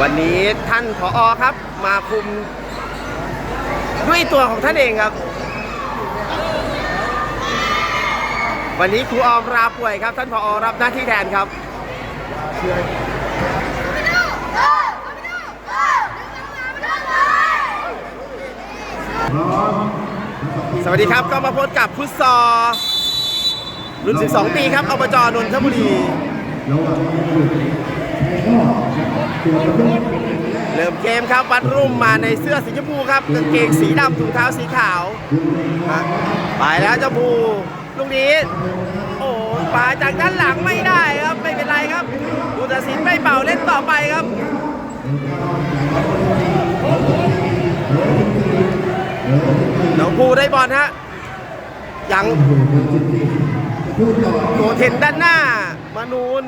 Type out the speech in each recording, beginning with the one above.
วันนี้ท่านผอครับ มาคุมด้วยตัวของท่านเองครับ วันนี้ครูออมลาป่วยครับ ท่านผอรับหน้าที่แทนครับสวัสดีครับก็มาพบกับฟุตซอลรุ่น 12 ปีครับอบจนนทบุรี เริ่มเกมครับวัดรุ่มมาในเสื้อสีชมพูครับกางเกงสีดำถุงเท้าสีขาวไปแล้วเจ้าภูลูกนี้โอ้ป่าจากด้านหลังไม่ได้ครับไม่เป็นไรครับผู้ตัดสินไม่เป่าเล่นต่อไปครับน้องภูได้บอลฮะยังโกเทนด้านหน้ามานูน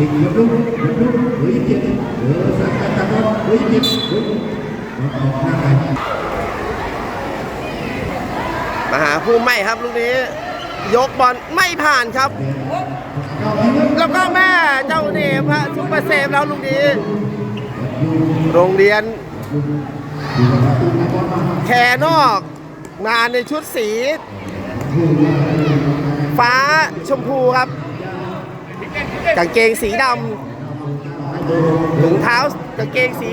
เบอร์ห้าเบอร์ห้าแกนอกติดกับลูกกับลูกเบอร์ยี่สิบเจ็ดเบอร์สามกับลูกเบอร์ยี่สิบเจ็ดลูกออกหน้าไปมาหาภูมิใหม่ครับลูกนี้ ยกบอลไม่ผ่านครับ แล้วก็แม่เจ้าเนมฮะซุปเปอร์เซฟแล้วลูกนี้ โรงเรียน แคนอกมาในชุดสี ฟ้าชมพูครับ กางเกงสีดำถุงเท้ากางเกงสี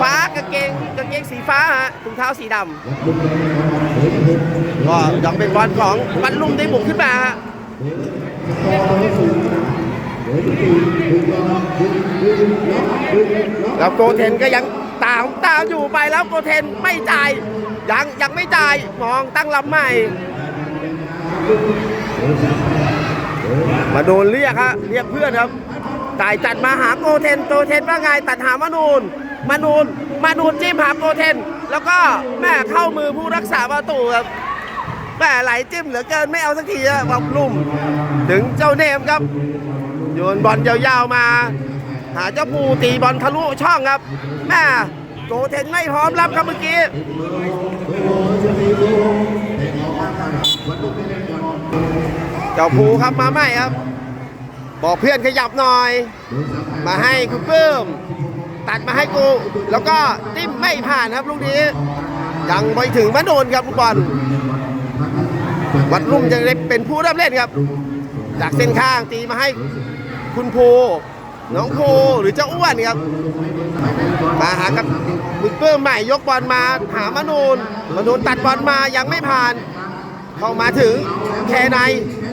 ฟ้ากางเกงกางเกงสีฟ้าฮะถุงเท้าสีดำก็ยังเป็นบอลของบรรลุมได้บุกขึ้นมาฮะแล้วโกเทนก็ยังตามตามอยู่ไปแล้วโกเทนไม่จ่ายยังยังไม่จ่ายมองตั้งลำใหม่ มาโดนเรียกฮะเรียกเพื่อนครับจ่ายจัดมาหาโกเทนโกเทนว่าไงตัดหามานูนมานูนมานูนจิ้มหาโกเทน แล้วก็แม่เข้ามือผู้รักษาประตูครับแม่ไหลจิ้มเหลือเกินไม่เอาสักทีอะบอลลุ่ม ถึงเจ้าเนมครับ โยนบอลยาวๆมา หาเจ้าปูตีบอลทะลุช่องครับแม่โกเทนไม่พร้อมรับครับเมื่อกี้ เจ้าภูครับมาใหม่ครับ บอกเพื่อนขยับหน่อย มาให้คุณเพิ่มตัดมาให้กู แล้วก็ติ้มไม่ผ่านครับลูกนี้ ยังไปถึงมาโดนครับลูกบอลวัดรุ่มจะได้เป็นผู้รับเล่นครับ จากเส้นข้างตีมาให้คุณภูน้องภูหรือเจ้าอ้วนครับ มาหากับคุณเพิ่มใหม่ยกบอลมาหามานูนมานูนตัดบอลมายังไม่ผ่าน เข้ามาถึงแคใน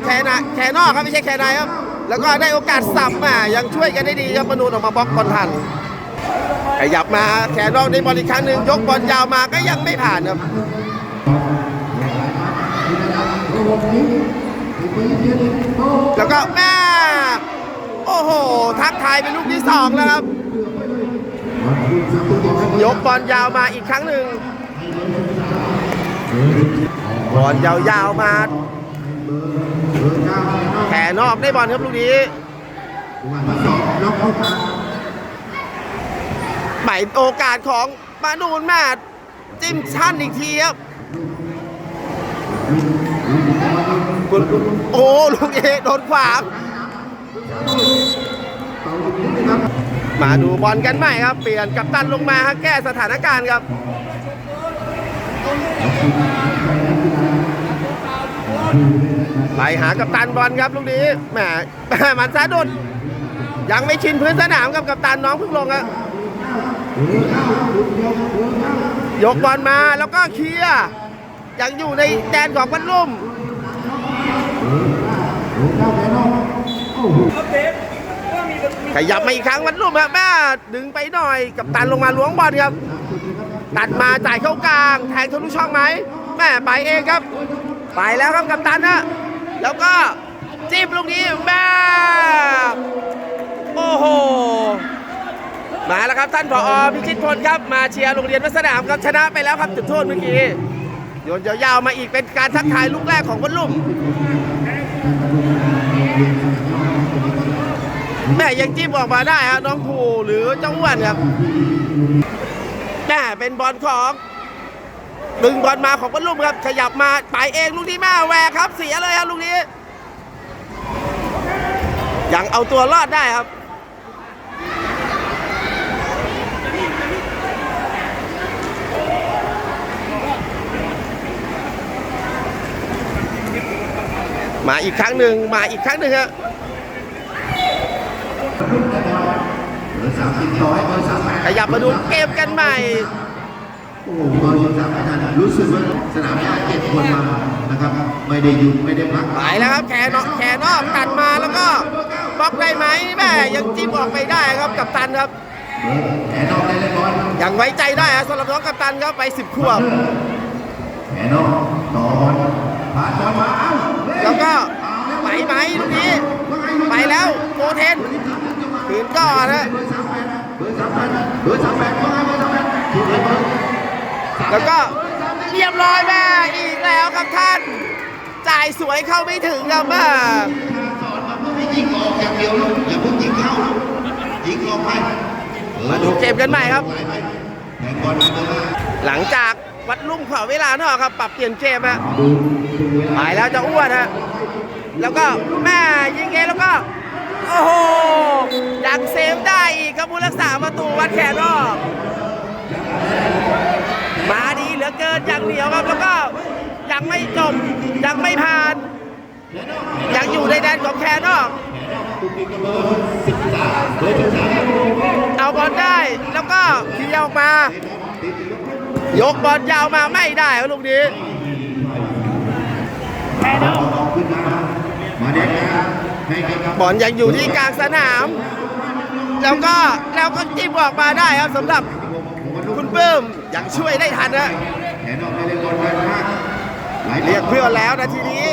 แคในแคนอกครับไม่ใช่แคในครับ แล้วก็ได้โอกาสสับมายังช่วยกันได้ดีครับมนูนออกมาบล็อกบอลทัน ขยับมาแคนอกได้บอลอีกครั้งหนึ่งยกบอลยาวมาก็ยังไม่ผ่านครับแล้วก็แม่โอ้โห ทักทายเป็นลูกที่สองแล้วครับ ยกบอลยาวมาอีกครั้งหนึ่ง บอลยาวๆมาแขนอกได้บอลครับลูกนี้หมายโอกาสของมานูนแม่จิ้มชั้นอีกทีครับโอ้ลูกเอโดนขวางมาดูบอลกันใหม่ครับ เปลี่ยนกับตันลงมาครับแก้สถานการณ์ครับ ไปหากับตันบอลครับลูกนี้แหมหมันซะดุด ยังไม่ชินพื้นสนามกับกับตันน้องเพิ่งลงอะยกบอลมาแล้วก็เคลียร์ยังอยู่ในแดนของบรรลุมขยับมาอีกครั้งบรรลุมครับแม่ดึงไปหน่อยกับตันลงมาล้วงบอลครับ ตัดมาจ่ายเข้ากลาง แทงทะลุช่องไหมแม่ไปเองครับ ไปแล้วครับกัปตันนะแล้วก็จิ้มลูกนี้แม่โอ้โหมาแล้วครับท่านผอพิชิตพลครับมาเชียร์โรงเรียนวัดสนามครับชนะไปแล้วครับจุดโทษเมื่อกี้โยนยาวๆมาอีกเป็นการทักทายลูกแรกของบรรลุมแม่ยังจิ้มออกมาได้ครับน้องภูหรือเจ้าอ้วนครับแม่เป็นบอลของ ดึงบอลมาของบอลลุ่มครับ ขยับมาไปเองลูกที่แม่แหวกครับ เสียเลยครับลูกนี้ ยังเอาตัวรอดได้ครับมาอีกครั้งหนึ่งมาอีกครั้งหนึ่งฮะขยับมาดูเกมกันใหม่ โอ้โหเบอร์สามแปดท่านรู้สึกว่าสนามหญ้าเจ็ดคนมานะครับ ไม่ได้หยุดไม่ได้พัก ไปแล้วครับแขนนอกแขนนอกตัดมาแล้วก็บล็อกได้ไหมแม่ยังจิ้มออกไม่ได้ครับกับตันครับเบอร์แขนนอกได้เลยบอลยังไว้ใจได้ครับสำหรับน้องกับตันครับไปสิบขวบแขนนอกต่อบอลผ่านบอลมาเอ้าเฮ้ยแล้วก็ไปไหมลูกนี้ไปแล้วโกเทนขืนก่อนนะเบอร์สามแปดเบอร์สามแปดเบอร์สามแปดว่าไงเบอร์สามแปดถูกเลยเบอร์ แล้วก็เรียบร้อยแม่อีกแล้วครับท่าน จ่ายสวยเข้าไม่ถึงครับมายิงออกอย่างเดียวลูกอย่าเพิ่งยิงเข้ายิงออกไปมาดูเจ็บกันใหม่ครับ หลังจากวัดลุ่มขอเวลาเนอกครับ ปรับเปลี่ยนเกมฮะดูดูเวลาไปแล้วจะอ้วนฮะแล้วก็แม่ยิงเองแล้วก็โอ้โหยังเซฟได้อีกครับผู้รักษาประตูวัดแขนนอกมาดี เหลือเกินอย่างเหนียวครับ แล้วก็ยังไม่จบยังไม่ผ่าน ยังอยู่ในแดนของแคนนอกเอาบอลได้แล้วก็เคลียร์ออกมา ยกบอลยาวมาไม่ได้ครับลูกนี้เอาขึ้นมามาเด็กนะให้กับอลยังอยู่ที่กลางสนาม แล้วก็แล้วก็จิ้มออกมาได้ครับสำหรับคุณเบิ้มยังช่วยได้ทันนะ เล่นบอลไปมายเรียกเพื่อนแล้วนาทีนี้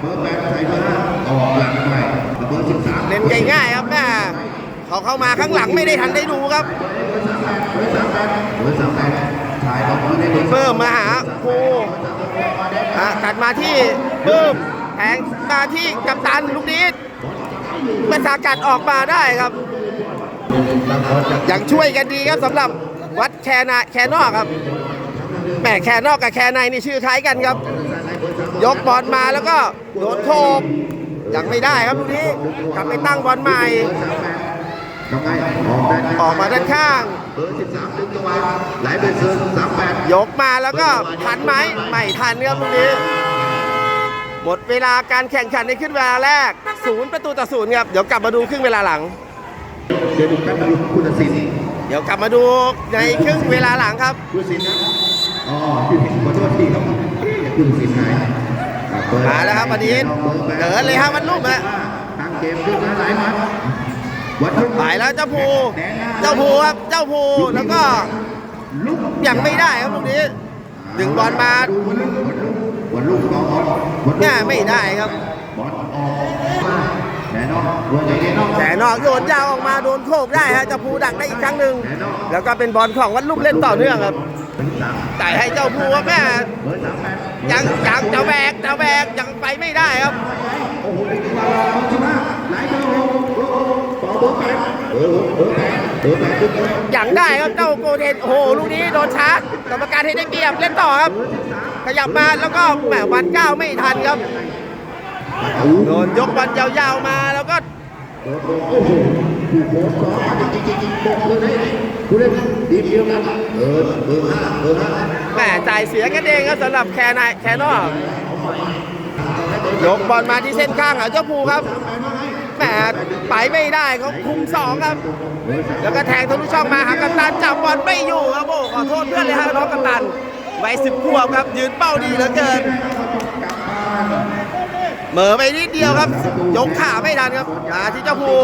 เบอร์แปดใส่เบอร์ห้าออกหลังไปเบอร์สิบสามเล่นง่ายๆครับแม่เขาเข้ามาข้างหลังไม่ได้ทันได้ดูครับเบอร์สามแปดเบอร์สามแปดเบอร์สามแปดถ่มมาหาครูตัดมาที่เบิ้มแทงมาที่กัปตันลูกนี้ประชากัดออกมาได้ครับยังช่วยกันดีครับสำหรับวัดแคนาแคนอกครับ แหมแคนอกกับแคในนี่ชื่อคล้ายกันครับ ยกบอลมาแล้วก็โดนโทบยังไม่ได้ครับลูกนี้กลับไปตั้งบอลใหม่ทำไงออกได้ออกมาด้านข้างเบอร์สิบสามดึงตัวไหลไปเซิร์ฟสามแปดยกมาแล้วก็ทันไหมไม่ทันครับลูกนี้ หมดเวลาการแข่งขันในครึ่งเวลาแรกศูนย์ประตูต่อศูนย์ครับ เดี๋ยวกลับมาดูครึ่งเวลาหลัง เดี๋ยวดูแป๊บนึงผู้ตัดสินเดี๋ยวกลับมาดูในครึ่งเวลาหลังครับ ผู้ตัดสินนะอ๋อผู้ตัดสินขอโทษทีครับผู้ตัดสินหายมาแล้วครับวันนี้เดินเลยครับวันลุ่มฮะตั้งเกมขึ้นมาหลายมัดวัดทุกไปแล้วเจ้าภูเจ้าภูครับเจ้าภูแล้วก็ลุกยังไม่ได้ครับลูกนี้ดึงบอลมาวันลูกต่อบอลวันแง่ไม่ได้ครับบอลออกมาแน่นอนตัวใหญ่แน่นอนแต่นอกโยนยาวออกมาโดนโคกได้ฮะเจ้าภูดักได้อีกครั้งหนึ่งแล้วก็เป็นบอลของวัดลุ่มเล่นต่อเนื่องครับ แต่ให้เจ้าภูว่าแม่เบอร์สามแปดยังยังจะแบกจะแบกยังไปไม่ได้ครับโอ้โหเป็นตัวรองชิมาไหลเบอร์หกต่อเบอร์แปดเบอร์หกเบอร์แปดเบอร์แปดขึ้นมาอย่างได้ครับเจ้าโกเทนโอ้โหลูกนี้โดนชาร์จกรรมการให้ได้เปรียบเล่นต่อครับ ขยับมาแล้วก็แหมวันเก้าไม่ทันครับโดนยกบอลยาวๆมาแล้วก็ โอ้โหผู้โค้ชสอนจริงจริงจริงบอกเลยนะผู้เล่นดีเดียวกันเบอร์เบอร์ห้าเบอร์ห้าแหมจ่ายเสียกันเองครับสำหรับแคนายแคนอกยกบอลมาที่เส้นข้างของเจ้าภูครับแหมไปไม่ได้เขาคุมสองครับ แล้วก็แทงทะลุช่องมาหากัปตันจับบอลไม่อยู่ครับโอ้ขอโทษเพื่อนเลยฮะน้องกัปตันวัยสิบขวบครับ ยืนเป้าดีเหลือเกิน เหม่อไปนิดเดียวครับ ยกขาไม่ทันครับมาที่เจ้าภู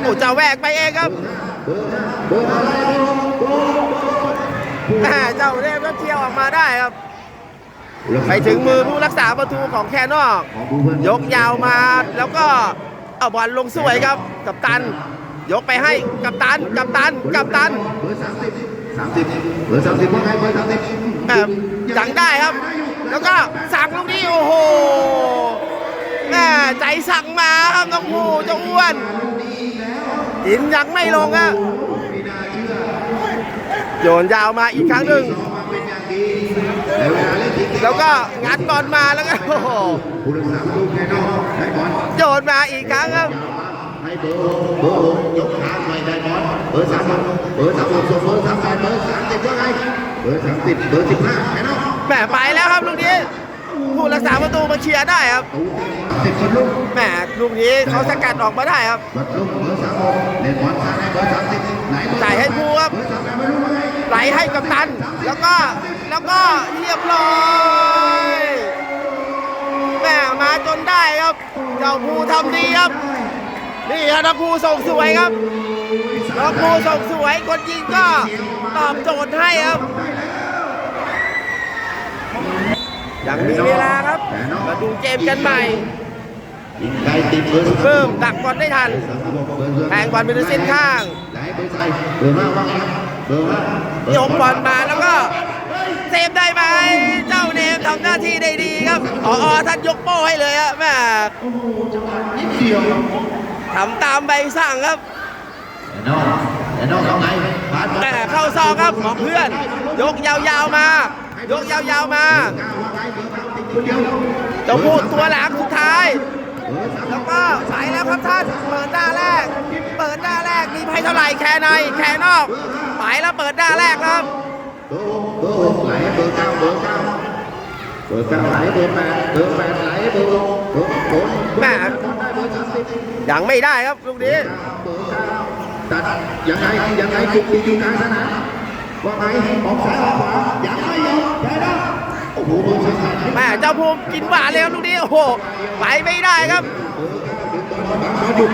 โอ้จะแหวกไปเองครับเบอร์อะไรเบอร์แหม่เจ้าเทพก็เที่ยวออกมาได้ครับ ไปถึงมือผู้รักษาประตูของแคนอก ยกยาวมาแล้วก็เอาบอลลงสวยครับ กับตัน ยกไปให้กับตันกับตันกับตันเบอร์สามสิบสามสิบเบอร์สามสิบว่าไงเบอร์สามสิบเอ่อจังได้ครับ แล้วก็สั่งลูกนี้โอ้โห แม่ใจสั่งมาครับน้องภูเจ้าอ้วนหินยังไม่ลงอะโยนยาวมาอีกครั้งหนึ่งแล้วก็งัดบอลมาแล้วก็โอ้โหโยนมาอีกครั้งครับให้เบอร์หกเบอร์หกยกขาหน่อยได้บอลเบอร์สามเบอร์สามหกส่งเบอร์สามแปดเบอร์สามสิบว่าไงเบอร์สามสิบเบอร์สิบห้าแค่นอกแหมไปแล้วครับลูกนี้ ผู้รักษาประตูมาเคลียร์ได้ครับตูสิบคนลูกแหมลูกนี้เขาสกัดออกมาได้ครับวัดลูกเบอร์สามหกเล่นบอลซ้ายให้เบอร์สามสิบไหนจ่ายให้ผู้ครับเบอร์สามไม่รู้ว่าไงไหลให้กับตัน แล้วก็แล้วก็เรียบร้อยแม่มาจนได้ครับ เจ้าภูทำดีครับนี่ครับนักภูส่งสวยครับนักภูส่งสวยคนยิงก็ตอบโจทย์ให้ครับ ยังมีเวลาครับ มาดูเกมกันใหม่เพิ่มดักบอลได้ทันแทงบอลไปที่เส้นข้างยกบอลมาแล้วก็เซฟได้ไหมเจ้าเนมทำหน้าที่ได้ดีครับอ๋อท่านยกโป้ให้เลยอะแม่ทำตามใบสั่งครับแต่เอาไงผ่านบอลแต่เข้าซองครับของเพื่อน ยกยาวๆมา ยกยาวๆมาก้าวว่าไงเจ้าพูดตัวหลังสุดท้าย แล้วก็ไปแล้วครับท่าน เปิดหน้าแรก เปิดหน้าแรกมีไพ่เท่าไหร่แค่ในแค่นอกไปแล้วเปิดหน้าแรกครับเบอร์หกไหลเบอร์เก้าเบอร์เก้าเบอร์เก้าไหลเบอร์แปดเบอร์แปดไหลเบอร์หกเบอร์หกแม่ยังไม่ได้ครับลูกนี้ตัดยังไงยังไงจุกดีอยู่กลางสนามว่าไงออกซ้ายออกขวายัง แม่เจ้าภูมิกินหวานเลยครับลูกนี้โอ้โหไปไม่ได้ครับมาดู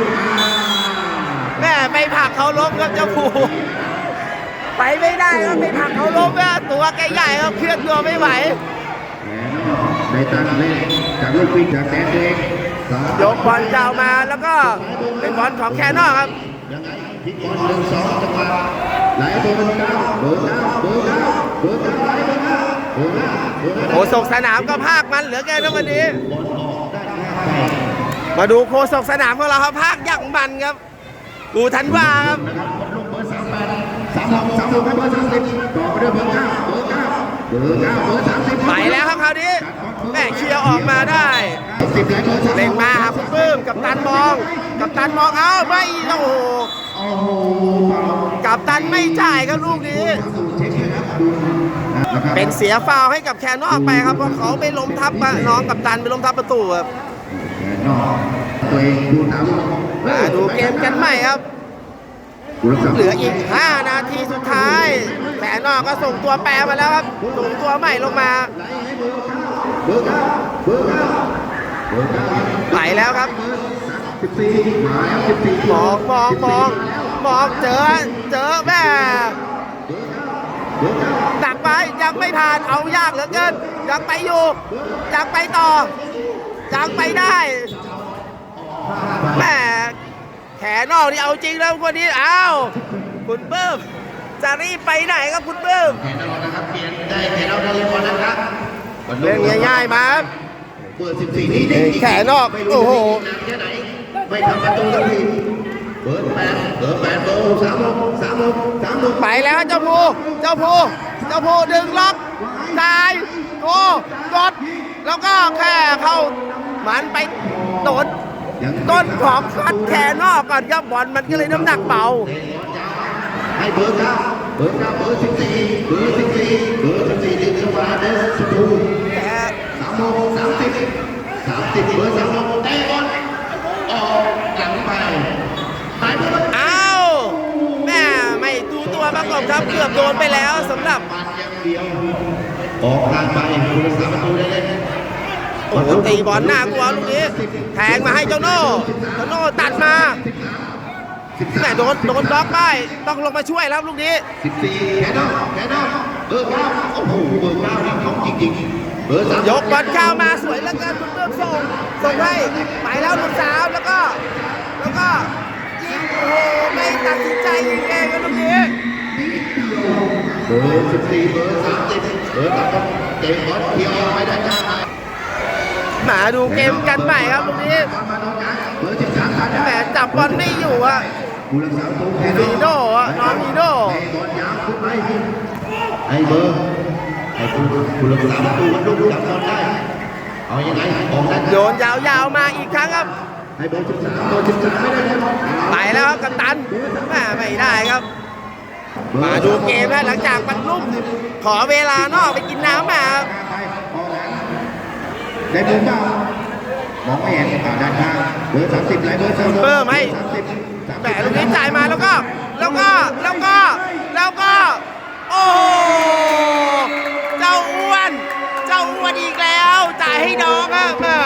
แม่ไปผลักเขาล้มครับเจ้าภูมิไปไม่ได้ครับไปผลักเขาล้มนะตัวแกใหญ่ครับเคลื่อนตัวไม่ไหวในตังเล่นจากลูกปิงจากแดนเองสามยกบอลยาวมาแล้วก็เป็นบอลของแคนนอกครับยังไงพลิกบอลหนึ่งสองจังหวะไหลเบอร์เก้าเบอร์เก้าเบอร์เก้าเบอร์เก้าไหล โฆษกสนามก็ภาคมันเหลือเกินนะวันนี้บอลออกได้แค่มาดูโฆษกสนามของเราครับภาคอย่างมันครับ กูทันว่าครับนะครับลูกเบอร์สามแปดสามหกสามหกให้เบอร์สามสิบต่อไปด้วยเบอร์เก้าเบอร์เก้าเบอร์เก้าเบอร์สามสิบไปแล้วครับคราวนี้แม่เคลียร์ออกมาได้สิบไหลเบอร์สามเล่งมาหาคุณปื้มกับตันมอง กับตันมองเอ้าไม่โอ้โหโอ้โหเปล่ากับตันไม่จ่ายครับลูกนี้ดูเช็ค นะครับดูนะครับเป็นเสียฟาวล์ให้กับแคนนอกไปครับเพราะเขาไปล้มทับอะน้องกับตันไปล้มทับประตูครับนอกตัวเองดูหนาวมาดูเกมกันใหม่ครับ เหลืออีก 5 นาทีสุดท้ายแคนนอกก็ส่งตัวแปรมาแล้วครับส่งตัวใหม่ลงมาเบอร์เก้าเบอร์เก้าเบอร์เก้าไหลแล้วครับสิบสี่มาแล้วสิบสี่มองมองมองมองเจอเจอแม่ เบอร์เก้าดักไปยังไม่ผ่านเอายากเหลือเกินยังไปอยู่ยังไปต่อยังไปได้แม่แขนนอกนี่เอาจริงแล้วคนนี้อ้าวคุณเบิ้มจะรีบไปไหนครับคุณเบิ้มแขนเรานะครับเปลี่ยนได้แขนเราได้เลยก่อนนะครับเล่นง่ายๆมาครับเบอร์สิบสี่นี่แขนนอกโอ้โหแค่ไหนไม่ทำประตูสักทีเบอร์แปดเบอร์แปดเบอร์หกสามหกสามหกสามหกไปแล้วเจ้าภูเจ้าภู เจ้าภูดึงล็อกจ่ายโก้กดแล้วก็แค่เข้ามันไปโดนต้นของคัดแขนนอกก่อนครับบอลมันก็เลยน้ำหนักเบาให้เบอร์เก้าเบอร์เก้าเบอร์สิบสี่เบอร์สิบสี่เบอร์สิบสี่ดึงเข้ามาเดสสตูสามหกสามสิบสามสิบเบอร์สามหกเตะบอลออกหลังไปหายไปอ้าวแม่ไม่ดูตัวประกบครับเกือบโดนไปแล้วสำหรับ เดียวออกทางไปคุณสามประตูได้เล่นโอ้โหตีบอลหน้ากลัวลูกนี้แทงมาให้เจ้าโน่เจ้าโน่ตัดมาแม่โดนโดนบล็อกไปต้องลงมาช่วยแล้วลูกนี้สิบสี่แขนนอกแขนนอกเบอร์เก้าโอ้โหเบอร์เก้านี่เขาจริงๆเบอร์สามยกบอลเข้ามาสวยแล้วกันคุณเริ่มส่งส่งให้ไปแล้วหลุดสาวแล้วก็ แล้วก็ยิงโอ้โหไม่ตัดสินใจยิงเองครับลูกนี้เบอร์สิบสี่เบอร์สามสิบเบอร์สามเตะบอลเที่ยวไปด้านข้ามาดูเกมกันใหม่ครับตรงนได้แหมจับบอลไม่อยู่อะผู้รักษาประตูแขนนนีอกโน่อะน้องนีโน่ไอ้เบอร์ไอ้ผู้ผู้รักษาประตูมันลุกจับบอลได้เอายังไงออกได้โยนยาวๆมาอีกครั้งครับไอ้เบอร์สิบสามเบอร์สิบสามไม่ได้ไปแล้วครับกัปตันแหมไม่ได้ครับ มาดูเกมนะหลังจากมันลุ่ม ขอเวลานอกไปกินน้ำมาครับได้มุมเปล่ามองไม่เห็นอ่าด้านข้างเบอร์สามสิบไหลเบอร์สามสิบเพิ่มให้สามสิบสามแหมลูกนี้จ่ายมาแล้วก็ แล้วก็แล้วก็แล้วก็โอ้เจ้าอ้วน เจ้าอ้วนอีกแล้วจ่ายให้น้องครับแม่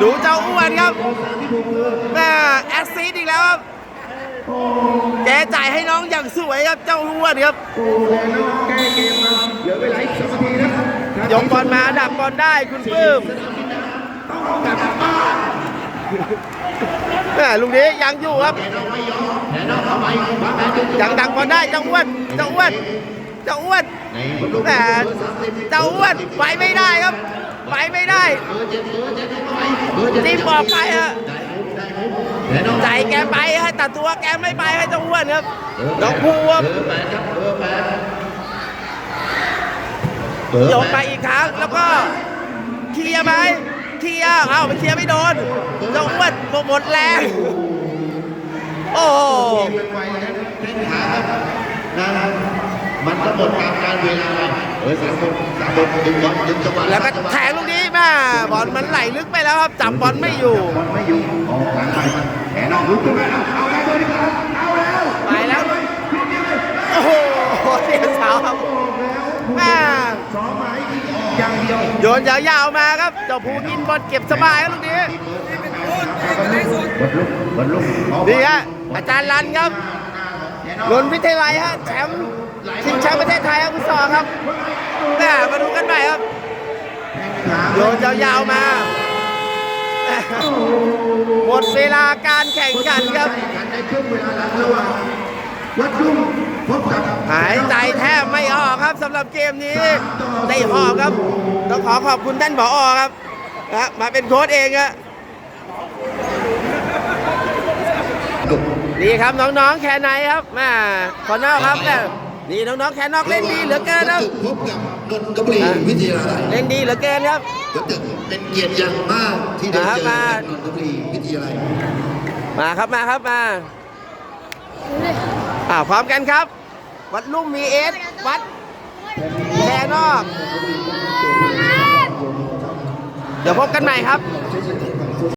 ดูเจ้าอ้วนครับแม่แอสซิสต์อีกแล้วครับ แกจ่ายให้น้องอย่างสวยครับเจ้าอ้วนครับโอ้โหแล้วแก้เกมมาเหลือเวลาอีกสองนาทีนะครับยกบอลมาดักบอลได้คุณปื้มแม่ลูกนี้ยังอยู่ครับยังดักบอลได้เจ้าอ้วนเจ้าอ้วนเจ้าอ้วนในบอลลูกแหมเจ้าอ้วนไปไม่ได้ครับ ไปไม่ได้จิ้มออกไปฮะและน้อง ใจแกไปฮะแต่ตัวแกไม่ไปให้เจ้าอ้วนครับน้องภูครับเบอร์แปดครับเบอร์แปดเบอร์โยนแปไปดอีกครั้งแล้วก็เคลียร์ไหมเคลียร์เอ้าไปเคลียร์ไม่โดนเจ้าอ้วนหมดแรงโอ้โห เป็นไวแล้วเล่นขาครับนั่นมันก็หมดตามการเวลาไปเออสามคนสามคนดึงบอลดึงจังหวะแล้วก็แทงลูกนี้แม่บอลมันไหลลึกไปแล้วครับจับบอลไม่อยู่บอลไม่อยู่ออกหลังไปมันแหนนอกลุกขึ้นมาเอาเอาได้ตัวนี้ก่อนเอาแล้วไปแล้วโอ้โหเสียเสาครับแม่สองหมายอย่างเดียวโยนยาวๆมาครับเจ้าภูกินบอลเก็บสบายครับลูกนี้บอลลุกดีฮะอาจารย์รันครับนนท์วิทยาลัยฮะแชมป์ ชิงแชมป์ประเทศไทยครับคุณสองครับแม่มาดูกันใหม่ครับโยนยาวๆมาหมดเวลาการแข่งขันครับกันในช่วงเวลาหลังระหว่างวัดรุ่งพบกับหายใจแทบไม่ออกครับสำหรับเกมนี้ได้หอบครับ ต้องขอขอบคุณท่านผอครับนะมาเป็นโค้ชเองอะนี่ครับน้องๆแคนไหนครับแม่ขอนอกครับเนี่ย นี่น้องๆแคนนอกเล่นดีเหลือเกินครับพบกับนนทบุรีวิทยาลัยเล่นดีเหลือเกินครับก็จะเป็นเกียรติอย่างมากที่ได้เจอมากับนนทบุรีวิทยาลัยมาครับมาครับมาอ่าพร้อมกันครับ วัดลุ่มมีเอสวัดแคนอก เดี๋ยวพบกันใหม่ครับใช้สถิ